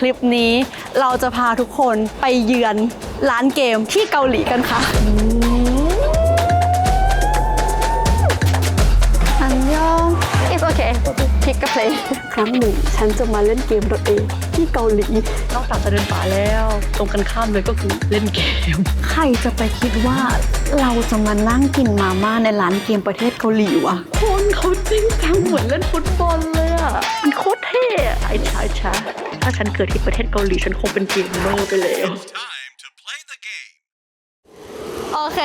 คลิปนี้เราจะพาทุกคนไปเยือนร้านเกมที่เกาหลีกันค่ะอันยอง it's okay pick a play ครั้งหนึ่งฉันจะมาเล่นเกมตัวเองที่เกาหลี นอกจากจะเดินป่าแล้ว ตรงกันข้ามเลยก็คือเล่นเกม ใครจะไปคิดว่าเราจะมานั่งกินมาม่าในร้านเกมประเทศเกาหลีวะคนเขาจริงจังเหมือนเล่นฟุตบอลเลย อะมันโคตรเท่อะไอ้ชาชาถ้าฉันเกิดที่ประเทศเกาหลีฉันคงเป็นเกมเมอร์ไปแล้ว Time to play the game. โอเค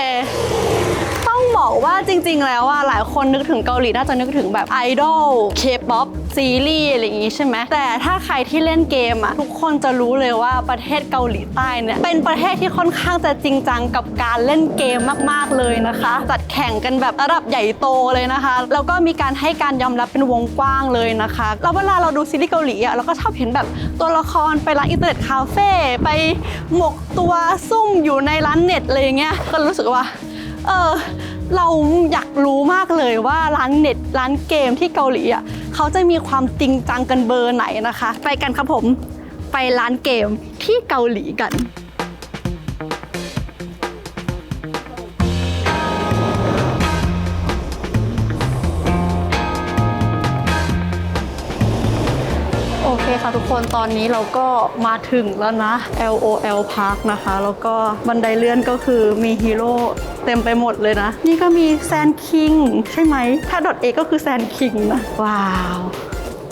ต้องบอกว่าจริง ๆ แล้วอะหลายคนนึกถึงเกาหลีน่าจะนึกถึงแบบไอดอลเคป๊อป ซีรีส์อะไรอย่างงี้ใช่ไหมแต่ถ้าใครที่เล่นเกมอะทุกคนจะรู้เลยว่าประเทศเกาหลีใต้เนี่ยเป็นประเทศที่ค่อนข้างจะจริงจังกับการเล่นเกมมากๆเลยนะคะ จัดแข่งกันแบบระดับใหญ่โตเลยนะคะ แล้วก็มีการให้การยอมรับเป็นวงกว้างเลยนะคะแล้วเวลาเราดูซีรีส์เกาหลีอะเราก็ชอบเห็นแบบตัวละครไปร้านอินเทอร์เน็ตคาเฟ่ไปหมกตัวซุ่มอยู่ในร้านเน็ตอะไรอย่างเงี้ยก็รู้สึกว่า เออ เราอยากรู้มากเลยว่าร้านเน็ตร้านเกมที่เกาหลีอะเขาจะมีความจริงจังกันเบอร์ไหนนะคะ ไปกันครับผมไปร้านเกมที่เกาหลีกัน คค่ะทุกคนตอนนี้เราก็มาถึงแล้วนะ LOL Park นะคะ แล้วก็บันไดเลื่อนก็คือมีฮีโร่เต็มไปหมดเลยนะ นี่ก็มีแซนคิงใช่ไหม ถ้าดอทเอก็คือแซนคิงนะ ว้าว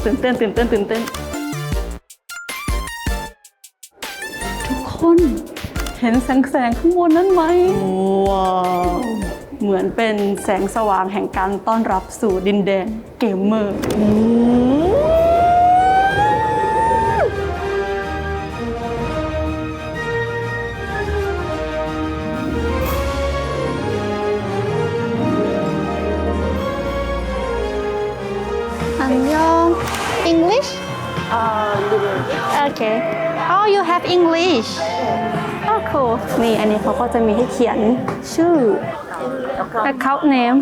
ตื่นเต้นตื่นเต้นตื่นเต้น ทุกคนเห็นแสงแสงๆข้างบนนั้นไหมว้าวเหมือนเป็นแสงสว่างแห่งการต้อนรับสู่ดินแดนเกมเมอร์ English Okay Oh you have English Oh cool นี่อันนี้เขาก็จะมีให้เขียนชื่อ account name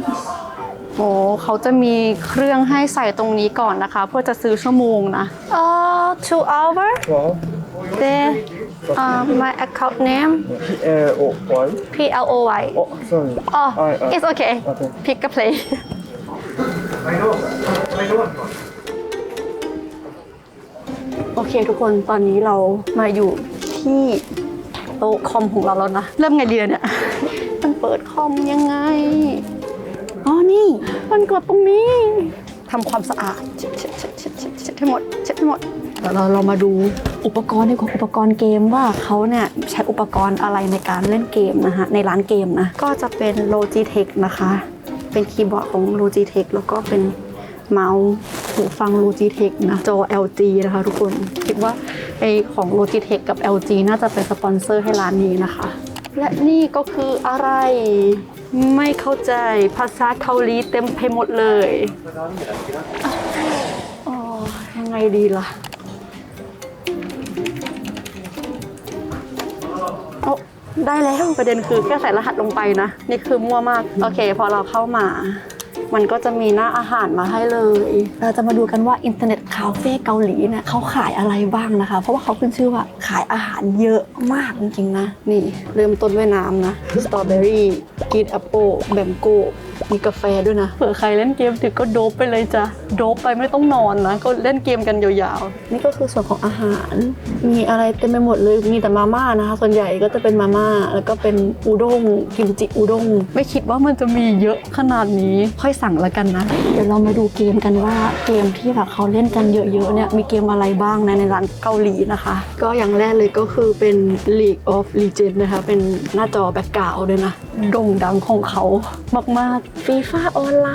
โอ้เขาจะมีเครื่องให้ใส่ตรงนี้ก่อนนะคะ เพื่อจะซื้อชั่วโมงนะเอ่อ two hour Well, then uh, my account name L O Y. P L O Y Oh, sorry. Oh I- I- it's okay Okay. pick a play โอเคทุกคนตอนนี้เรามาอยู่ที่โต๊ะคอมของเราแล้วนะ เริ่มไงดีเนี่ยมันเปิดคอมยังไง อ๋อนี่ มันกดตรงนี้ทำความสะอาดเช็ดเช็ดเช็ดเช็ดเช็ดเช็ดให้หมดเช็ดให้หมดเดี๋ยวเราเรามาดูอุปกรณ์ดีกว่าอุปกรณ์เกมว่าเขาเนี่ยใช้อุปกรณ์อะไรในการเล่นเกมนะฮะในร้านเกมนะ ก็จะเป็น Logitech นะคะ เป็นคีย์บอร์ดของ Logitech แล้วก็เป็นเมาส์ หูฟัง Logitech นะ จอ LG นะคะทุกคน คิดว่าไอของ Logitech กับ LG น่าจะเป็นสปอนเซอร์ให้ร้านนี้นะคะ และนี่ก็คืออะไรไม่เข้าใจภาษาเกาหลีเต็มไปหมดเลยอ๋อยังไงดีล่ะโอ้ได้แล้วประเด็นคือแค่ใส่รหัสลงไปนะ นี่คือมั่วมาก โอเค พอเราเข้ามา มันก็จะมีหน้าอาหารมาให้เลย เราจะมาดูกันว่าอินเทอร์เน็ตคาเฟ่เกาหลีเนี่ยเขาขายอะไรบ้างนะคะ เพราะว่าเขาขึ้นชื่อว่าขายอาหารเยอะมากจริงๆนะ นี่เริ่มต้นด้วยน้ำนะ สตรอเบอรี่กรีนแอปเปิลแบมโก้ มีกาแฟด้วยนะ เผื่อใครเล่นเกมถึงก็โดบไปเลยจ้ะ โดบไปไม่ต้องนอนนะ ก็เล่นเกมกันยาวๆ นี่ก็คือส่วนของอาหาร มีอะไรเต็มไปหมดเลย มีแต่มาม่านะคะ ส่วนใหญ่ก็จะเป็นมาม่า แล้วก็เป็นอุด้ง กิมจิอุด้ง ไม่คิดว่ามันจะมีเยอะขนาดนี้ ค่อยสั่งแล้วกันนะ เดี๋ยวเรามาดูเกมกันว่าเกมที่แบบเขาเล่นกันเยอะๆเนี่ย มีเกมอะไรบ้างนะในร้านเกาหลีนะคะ ก็อย่างแรกเลยก็คือเป็น League of Legends นะคะ เป็นหน้าจอแบ็กกราวด์ด้วยนะ โด่งดังของเขามากๆฟีฟ่าออนไล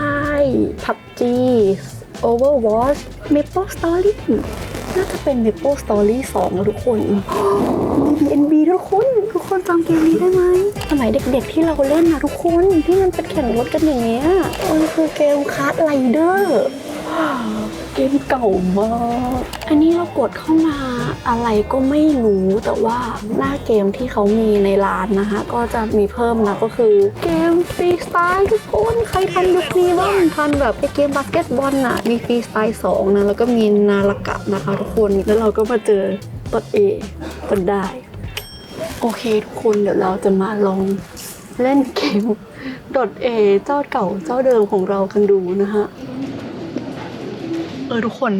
น์พับจีโอเวอร์วอชเมเปิลสตอรี่น่าจะเป็น Maple Story 2แล้วทุกคน BNB ทุกคน ทุกคนจำเกมนี้ได้ไหม สมัยเด็กๆที่เราเล่นนะทุกคนที่มันเป็นแข่งรถกันอย่างเงี้ยมันคือเกมคาร์ดไรเดอร์ เกมเก่ามาก อันนี้เรากดเข้ามาอะไรก็ไม่รู้แต่ว่าหน้าเกมที่เขามีในร้านนะคะ ก็จะมีเพิ่มนะก็คือเกมฟรีสไตล์ทุกคนใครทันยุคนี้บ้างทันแบบไอเกมบาสเกตบอลน่ะมีฟรีสไตล์2นะแล้วก็มีนาฬกะนะคะทุกคนแล้วเราก็มาเจอตดเอตดได้ โอเคทุกคนเดี๋ยวเราจะมาลองเล่นเกมดดเอเจ้าเก่าเจ้าเดิมของเรากันดูนะฮะ เออทุกคน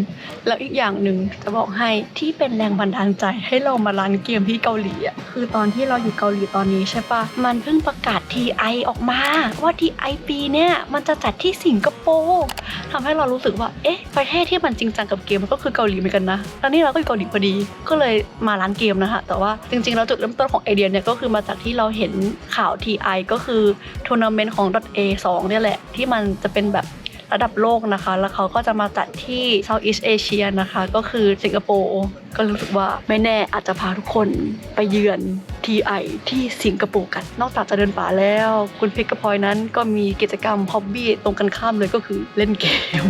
แล้วอีกอย่างหนึ่งจะบอกให้ที่เป็นแรงบันดาลใจให้เรามาร้านเกมที่เกาหลีอะคือตอนที่เราอยู่เกาหลีตอนนี้ใช่ปะมันเพิ่งประกาศ TI ออกมา ว่า TI ปีเนี้ยมันจะจัดที่สิงคโปร์ทำให้เรารู้สึกว่าเอ๊ะประเทศที่มันจริงจังกับเกมมันก็คือเกาหลีเหมือนกันนะตอนนี้เราก็อยู่เกาหลีพอดีก็เลยมาร้านเกมนะคะแต่ว่าจริงๆแล้วจุดเริ่มต้นของไอเดียเนี่ยก็คือมาจากที่เราเห็นข่าว TI ก็คือทัวร์นาเมนต์ของ .A2 เนี่ยแหละที่มันจะเป็นแบบ ระดับโลกนะคะ แล้วเขาก็จะมาจัดที่ Southeast Asia นะคะ ก็คือสิงคโปร์ก็รู้สึกว่าไม่แน่อาจจะพาทุกคนไปเยือน TI ที่สิงคโปร์กัน นอกจากจะเดินป่าแล้ว คุณพิกกระพลอยนั้นก็มีกิจกรรมฮ็อบบี้ตรงกันข้ามเลยก็คือเล่นเกม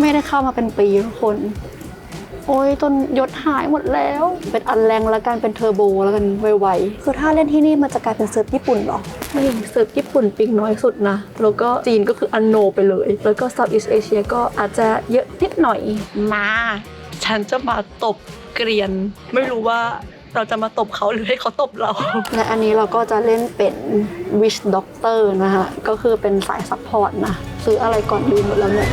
ไม่ได้เข้ามาเป็นปีทุกคน โอ้ยจนยศหายหมดแล้ว เป็นอันแรงแล้วกันเป็นเทอร์โบแล้วกันไวๆคือถ้าเล่นที่นี่มันจะกลายเป็นเซิร์ฟญี่ปุ่นเหรอไม่เซิร์ฟญี่ปุ่นปิงน้อยสุดนะ แล้วก็จีนก็คืออันโนไปเลย แล้วก็ Southeast Asia ก็อาจจะเยอะนิดหน่อยมา ฉันจะมาตบเกรียน ไม่รู้ว่าเราจะมาตบเขาหรือให้เขาตบเรา และอันนี้เราก็จะเล่นเป็น Wish Doctor นะคะก็คือเป็นสายซัพพอร์ตนะซื้ออะไรก่อนลืมหมดแล้วเนี่ย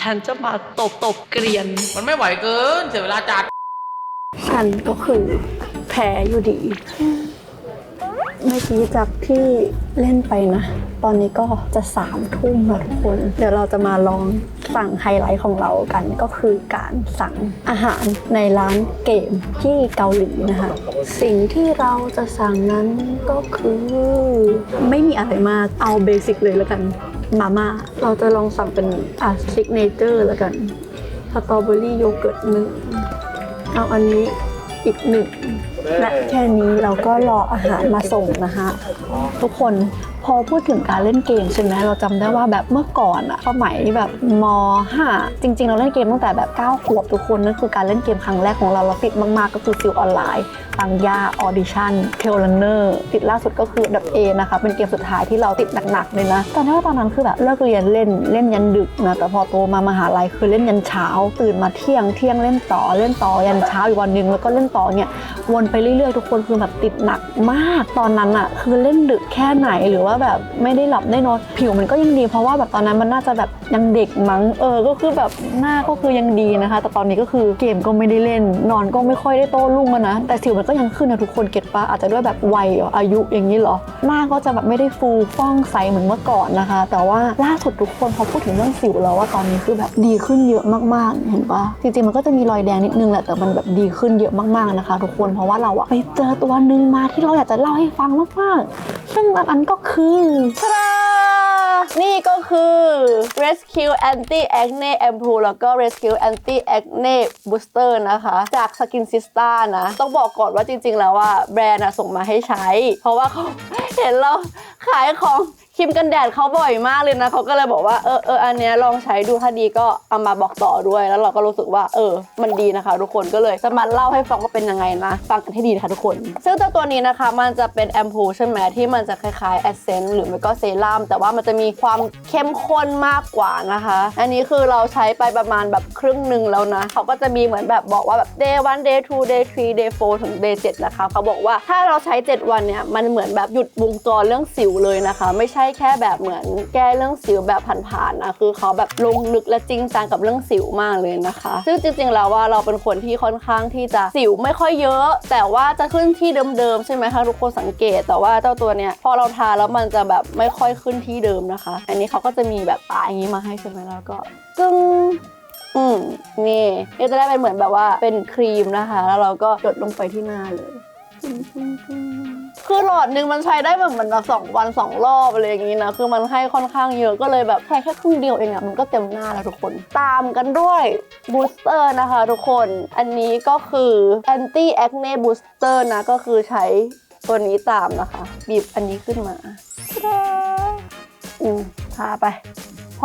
ฉันจะมาตบตบเกรียน มันไม่ไหวเกิน เสียเวลาจัด ฉันก็คือแพ้อยู่ดี เมื่อกี้จากที่เล่นไปนะ ตอนนี้ก็จะสามทุ่มแล้วทุกคน เดี๋ยวเราจะมาลองสั่งไฮไลท์ของเรากันก็คือการสั่งอาหารในร้านเกมที่เกาหลีนะคะ สิ่งที่เราจะสั่งนั้นก็คือ ไม่มีอะไรมากเอาเบสิกเลยแล้วกันมาม่าเราจะลองสั่งเป็นอะซิกเนเจอร์แล้วกันสตรอเบอรี่โยเกิร์ตหนึ่งเอาอันนี้อีกหนึ่ง และแค่นี้เราก็รออาหารมาส่งนะคะ ทุกคน พอพูดถึงการเล่นเกมใช่ไหมเราจำได้ว่าแบบเมื่อก่อนอะสมัยแบบม .5 จริง ๆ เราเล่นเกมตั้งแต่แบบ9ขวบทุกคนนั่นคือการเล่นเกมครั้งแรกของเราเราติดมากๆก็คือซิลออนไลน์ตังยาออดิชั่นเทลเนอร์ติดล่าสุดก็คือดับเอนะคะเป็นเกมสุดท้ายที่เราติดหนักๆเลยนะตอนนั้นว่าตอนนั้นคือแบบเลิกเรียนเล่นเล่นยันดึกนะแต่พอโตมามหาลัยคือเล่นยันเช้า ตื่นมาเที่ยงเที่ยงเล่นต่อเล่นต่อยันเช้าอีกวันหนึ่งแล้วก็เล่นต่อเนี่ยวนไปเรื่อยๆ ทุกคนคือแบบติดหนักมาก ตอนนั้นอะคือเล่นดึกแค่ไหนหรือว่าแบบไม่ได้หลับได้นอนผิวมันก็ยังดี เพราะว่าแบบตอนนั้นมันน่าจะแบบยังเด็กมั้งเออ ก็คือแบบหน้าก็คือยังดีนะคะ แต่ตอนนี้ก็คือเกมก็ไม่ได้เล่น นอนก็ไม่ค่อยได้โต้รุ่งนะ แต่สิวมันก็ยังขึ้นนะทุกคนเก็ตปะอาจจะด้วยแบบวัยอายุอย่างนี้เหรอ หน้าก็จะแบบไม่ได้ฟูฟ่องใสเหมือนเมื่อก่อนนะคะ แต่ว่าล่าสุดทุกคนพอพูดถึงเรื่องสิวแล้วว่าตอนนี้คือแบบดีขึ้นเยอะมากๆ เห็นปะจริงๆมันก็จะมีรอยแดงนิดนึงแหละแต่มันแบบดีขึ้นเยอะมากๆนะคะ ทุกคนเพราะว่าเราอะไปเจอตัวหนึ่งมาที่เราอยากจะเล่าให้ฟังมากๆซึ่งอันนั้นก็คือทรานี่ก็คือ Rescue Anti Acne Ampoule แล้วก็ Rescue Anti Acne Booster นะคะ จาก Skin Sista นะ ต้องบอกก่อนว่าจริงๆ แล้วว่าแบรนด์ส่งมาให้ใช้ เพราะว่าเขาเห็นเรา ขายของครีมกันแดดเขาบ่อยมากเลยนะเขาก็เลยบอกว่าเออเอออันเนี้ยลองใช้ดูถ้าดีก็เอามาบอกต่อด้วย แล้วเราก็รู้สึกว่าเออ มันดีนะคะ ทุกคนก็เลยจะมาเล่าให้ฟังว่าเป็นยังไงนะฟังกันให้ดีนะคะทุกคน ซึ่งเจ้าตัวนี้นะคะ มันจะเป็นแอมพูใช่ไหมที่มันจะคล้ายๆแอสเซนต์หรือไม่ก็เซรั่มแต่ว่ามันจะมีความเข้มข้นมากกว่านะคะ อันนี้คือเราใช้ไปประมาณแบบครึ่งหนึ่งแล้วนะเขาก็จะมีเหมือนแบบบอกว่าแบบ day 1 day 2 day 3 day 4ถึง day 7นะคะเขาบอกว่าถ้าเราใช้ 7 วันเนี่ยมันเหมือนแบบหยุดวงจรเรื่องสิวเลยนะคะ ไม่ใช่แค่แบบเหมือนแก้เรื่องสิวแบบผ่านๆนะคือเขาแบบลงลึกและจริงจังกับเรื่องสิวมากเลยนะคะ ซึ่งจริงๆแล้วว่าเราเป็นคนที่ค่อนข้างที่จะสิวไม่ค่อยเยอะ แต่ว่าจะขึ้นที่เดิมๆใช่ไหมคะทุกคนสังเกต แต่ว่าเจ้าตัวเนี้ยพอเราทาแล้วมันจะแบบไม่ค่อยขึ้นที่เดิมนะคะ อันนี้เขาก็จะมีแบบปลายอย่างนี้มาให้ใช่ไหมแล้วก็กึ้งอืมนี่นี่จะได้เป็นเหมือนแบบว่าเป็นครีมนะคะ แล้วเราก็หยดลงไปที่หน้าเลย คือหลอดหนึ่งมันใช้ได้แบบเหมือนแบบสองวันสองรอบอะไรอย่างนี้นะ คือมันให้ค่อนข้างเยอะก็เลยแบบใช้แค่ครึ่งเดียวเองอะมันก็เต็มหน้าแล้วทุกคน ตามกันด้วยบูสเตอร์นะคะทุกคน อันนี้ก็คือ anti acne booster นะ ก็คือใช้ตัวนี้ตามนะคะ บีบอันนี้ขึ้นมาอืมทาไป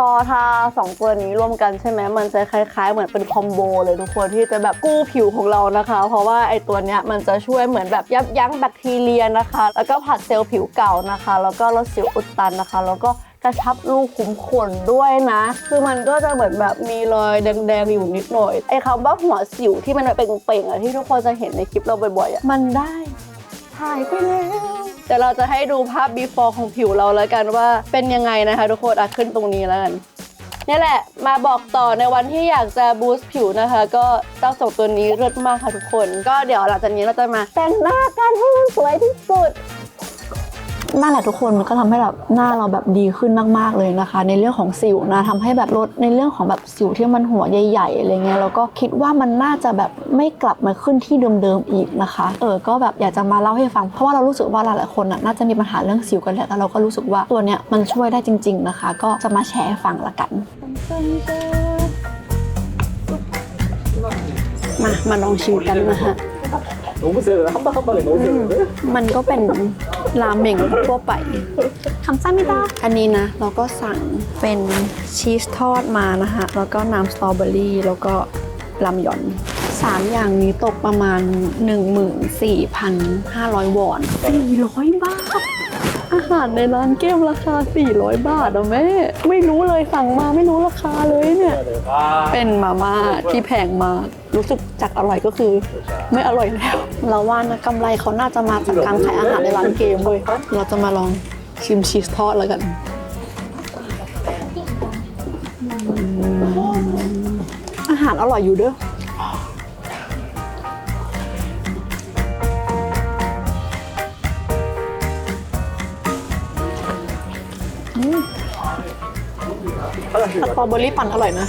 อทาสองตัวนี้ร่วมกันใช่ไหมมันจะคล้ายๆ เหมือนเป็นคอมโบเลยทุกคนที่จะแบบกู้ผิวของเรานะคะ เพราะว่าไอตัวเนี้ยมันจะช่วยเหมือนแบบยับยั้งแบคทีเรียนะคะ แล้วก็ผัดเซลล์ผิวเก่านะคะ แล้วก็ลดสิวอุดตันนะคะ แล้วก็กระชับรูขุมขนด้วยนะ คือมันก็จะเหมือนแบบมีรอยแดงๆอยู่นิดหน่อย ไอ้คำว่าหัวสิวที่มันเป่งๆอะที่ทุกคนจะเห็นในคลิปเราบ่อยๆอะมันได้ หายไปแล้วเดี๋ยวเราจะให้ดูภาพ before ของผิวเราแล้วกันว่าเป็นยังไงนะคะ ทุกคนอะขึ้นตรงนี้แล้วกันนี่แหละ มาบอกต่อในวันที่อยากจะบูสต์ผิวนะคะ ก็เจ้าสองตัวนี้เลิศมากค่ะทุกคน ก็เดี๋ยวหลังจากนี้เราจะมาแต่งหน้ากันให้มันสวยที่สุด นั่นแหละทุกคนมันก็ทำให้แบบหน้าเราแบบดีขึ้นมากๆเลยนะคะ ในเรื่องของสิวนะทำให้แบบลดในเรื่องของแบบสิวที่มันหัวใหญ่ๆอะไรเงี้ยแล้วก็คิดว่ามันน่าจะแบบไม่กลับมาขึ้นที่เดิมๆอีกนะคะ เออก็แบบอยากจะมาเล่าให้ฟังเพราะว่าเรารู้สึกว่าหลายๆคนน่ะน่าจะมีปัญหาเรื่องสิวกันแหละแล้วเราก็รู้สึกว่าตัวเนี้ยมันช่วยได้จริง ๆนะคะ ก็จะมาแชร์ให้ฟังละกันมามาลองชิมกันนะคะ 너무 세요. 한 방 한 방에 너무 세요. มันก็เป็นราเมงทั่วไปคำซ้ำไม่ได้อันนี้นะ เราก็สั่งเป็นชีสทอดมานะคะ แล้วก็น้ำสตรอเบอรี่ แล้วก็ลำหย่อนสามอย่างนี้ตกประมาณ 14,500 วอน 400 บาท อาหารในร้านเกมราคา 400 บาทอะแม่ ไม่รู้เลยสั่งมาไม่รู้ราคาเลยเนี่ย 아, เป็นมาม่าที่แพงมาก รู้สึกจากอร่อยก็คือ ไม่อร่อยแล้ว เราว่านะกำไรเขาน่าจะมาจากการขายอาหารในร้านเกมเว้ยเราจะมาลองชิมชีสทอดแล้วกันอืมอาหารอร่อยอยู่เด้อ สตรอเบอรี่ปั่นอร่อยนะ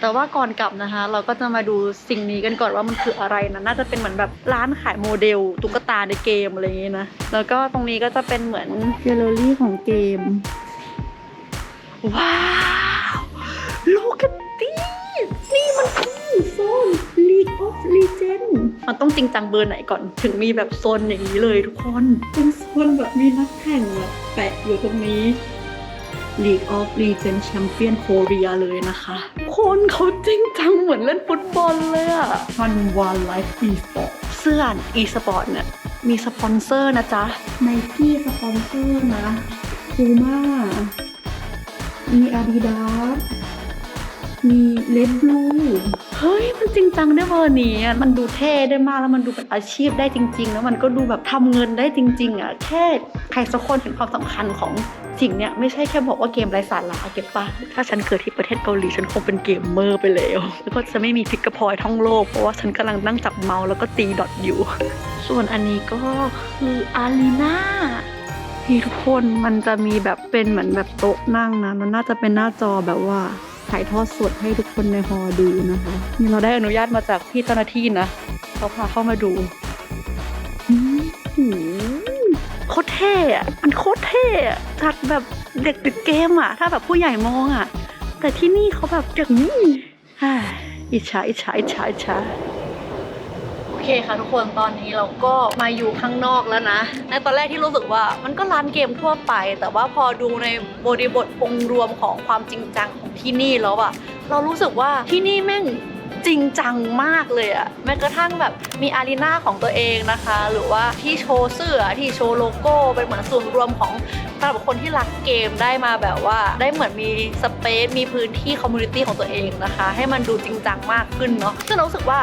แต่ว่าก่อนกลับนะคะ เราก็จะมาดูสิ่งนี้กันก่อนว่ามันคืออะไรนะน่าจะเป็นเหมือนแบบร้านขายโมเดลตุ๊กตาในเกมอะไรอย่างงี้นะแล้วก็ตรงนี้ก็จะเป็นเหมือนแกลเลอรี่ของเกมว้าว มันต้องจริงจังเบอร์ไหนก่อนถึงมีแบบโซนอย่างนี้เลยทุกคนเป็นโซนแบบมีนักแข่งแบบแปะอยู่ตรงนี้ League of Legends Champion Korea เลยนะคะ คนเขาจริงจังเหมือนเล่นฟุตบอลเลยอะฮันว l ไลฟ์ e-sport เสื้อ e-sport เนี่ยมีสปอนเซอร์นะจ๊ะไนกี้สปอนเซอร์นะคูม่ามี Adidas มีเลดบลู เฮ้ยมันจริงจังได้เบอร์นี้อะมันดูเท่ได้มากแล้วมันดูเป็นอาชีพได้จริง ๆ แล้วมันก็ดูแบบทำเงินได้จริง ๆอะแค่ใครสักคนเห็นความสำคัญของสิ่งเนี้ยไม่ใช่แค่บอกว่าเกมไร้สาระเก็บปะถ้าฉันเกิดที่ประเทศเกาหลีฉันคงเป็นเกมเมอร์ไปแล้วแล้วก็จะไม่มีพิกกระพลอยท่องโลกเพราะว่าฉันกำลังนั่งจับเมาส์แล้วก็ตีดอทอยู่ ส่วนอันนี้ก็คืออารีนานี่ทุกคนมันจะมีแบบเป็นเหมือนแบบโต๊ะนั่งนะ มันน่าจะเป็นหน้าจอแบบว่า ถ่ายทอดสดให้ทุกคนในฮอลดูนะคะ นี่เราได้อนุญาตมาจากพี่เจ้าหน้าที่นะเขาพาเข้ามาดูอื้อหือโคตรเท่อะมันโคตรเท่อะจัดแบบเด็กติดเกมอะถ้าแบบผู้ใหญ่มองอะแต่ที่นี่เขาแบบอย่างนี้ฮ่าอิจฉาอิจฉาอิจฉาอิจฉาโอเคค่ะทุกคนตอนนี้เราก็มาอยู่ข้างนอกแล้วนะ ในตอนแรกที่รู้สึกว่ามันก็ร้านเกมทั่วไป แต่ว่าพอดูในบริบทองรวมของความจริงจังของที่นี่แล้วอะเรารู้สึกว่าที่นี่แม่งจริงจังมากเลยอะแม้กระทั่งแบบมีอารีนาของตัวเองนะคะ หรือว่าที่โชว์เสื้อที่โชว์โลโก้เป็นเหมือนส่วนรวมของสำหรับคนที่รักเกมได้มาแบบว่า ได้เหมือนมีสเปซมีพื้นที่คอมมูนิตี้ของตัวเองนะคะ ให้มันดูจริงจังมากขึ้นเนาะซึ่งเรารู้สึกว่า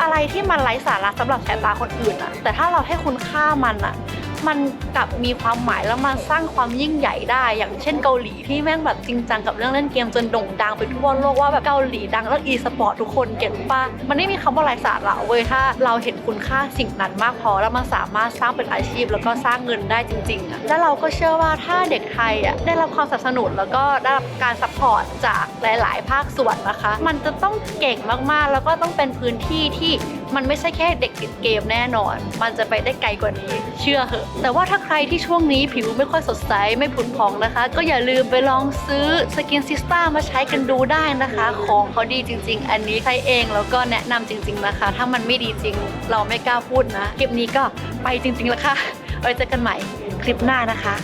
อะไรที่มันไร้สาระสำหรับสายตาคนอื่นอะแต่ถ้าเราให้คุณค่ามันอะ มันกลับมีความหมายแล้วมันสร้างความยิ่งใหญ่ได้ อย่างเช่นเกาหลีที่แม่งแบบจริงจังกับเรื่องเล่นเกมจนโด่งดังไปทั่วโลกว่าแบบเกาหลีดังแล้วอีสปอร์ตทุกคนเก็ตปะมันไม่มีคำว่าไร้สาระเว้ยถ้าเราเห็นคุณค่าสิ่งนั้นมากพอแล้วมันสามารถสร้างเป็นอาชีพแล้วก็สร้างเงินได้จริงๆอะและเราก็เชื่อว่าถ้าเด็กไทยอะได้รับความสนับสนุนแล้วก็ได้รับการซัพพอร์ตจากหลาย ๆ ภาคส่วนนะคะ มันจะต้องเก่งมากๆ แล้วก็ต้องเป็นพื้นที่ที่ มันไม่ใช่แค่เด็กติดเกมแน่นอน มันจะไปได้ไกลกว่านี้ เชื่อเหอะ แต่ว่าถ้าใครที่ช่วงนี้ผิวไม่ค่อยสดใส ไม่ผุดพองนะคะ ก็อย่าลืมไปลองซื้อสกินซิสต้ามาใช้กันดูได้นะคะ ของเขาดีจริง ๆ อันนี้ใช้เองแล้วก็แนะนำจริง ๆนะคะ ถ้ามันไม่ดีจริง เราไม่กล้าพูดนะ คลิปนี้ก็ไปจริง ๆ แล้วค่ะไว้เจอกันใหม่คลิปหน้านะคะ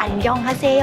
อันยองฮาเซโย